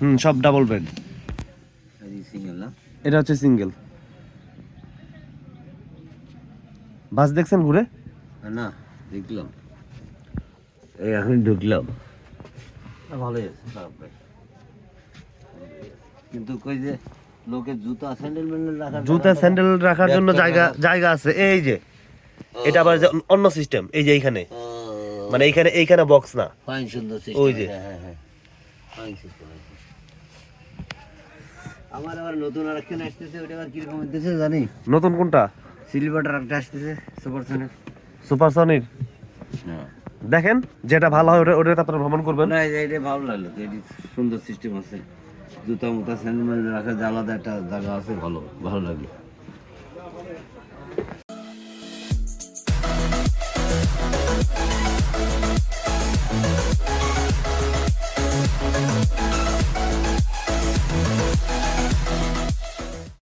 হুম সব double bed single না এটা হচ্ছে সিঙ্গেল বাস দেখছেন ঘুরে? না দেখলাম। এই এখন ঢুকলাম। ভালোই আছে খারাপ কিন্তু কই যে লোকের জুতা স্যান্ডেল রাখার জুতা স্যান্ডেল রাখার জন্য জায়গা জায়গা আছে। এই যে এটা আবার অন্য সিস্টেম এই যে এইখানে। মানে এইখানে এইখানে বক্স না। ফাইন সুন্দর ওই যে। হ্যাঁ হ্যাঁ হ্যাঁ। সিস্টেম আমার আবার নতুন আর আসতেছে ওটা আবার কীরকম হইতেছে জানি? নতুন কোনটা? সিলভার একটা আসতেছে সুপার সোনের সুপার সনির দেখেন যেটা ভালো হয় ওটা ওটা আপনারা ভ্রমণ করবেন। না এটা ভালো লাগল এটি সুন্দর সিস্টেম আছে। জুতা মুতা স্যান্ডেল যে আলাদা একটা জায়গা আছে ভালো ভালো লাগল।